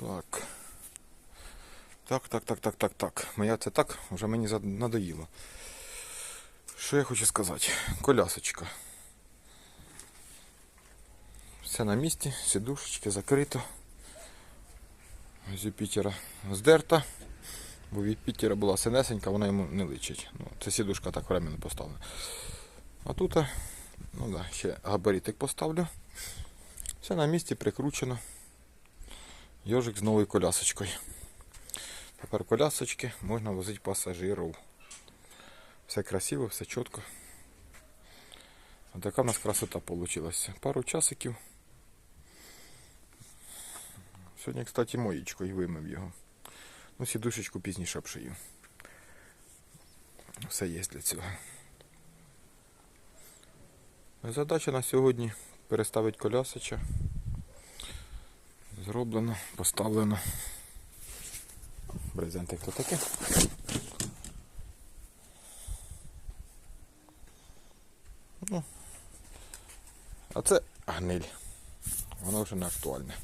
Так. Так, так, так, так, так, так. Моя це так, вже мені надоїло. Що я хочу сказати? Колясочка. Все на місці, сідушечки закрито. З Юпітера здерта. Бо від Пітера була синесенька, вона йому не личить. Ну, це сідушка так временно поставлена. А тут, ну да, ще габаритик поставлю. Все на місці прикручено. Йожик з новою колясочкою. Тепер колясочки можна возити пасажирів. Все красиво, все чітко. Така в нас красота вийшла. Пару часиків. Сьогодні, кстати, моєчкою вимив його. Ну, сідушечку пізніше обшию. Все є для цього. Задача на сьогодні переставити колясоча. Зроблено, поставлено. Брезентик то таке. Ну, а це гниль. Воно вже не актуальне.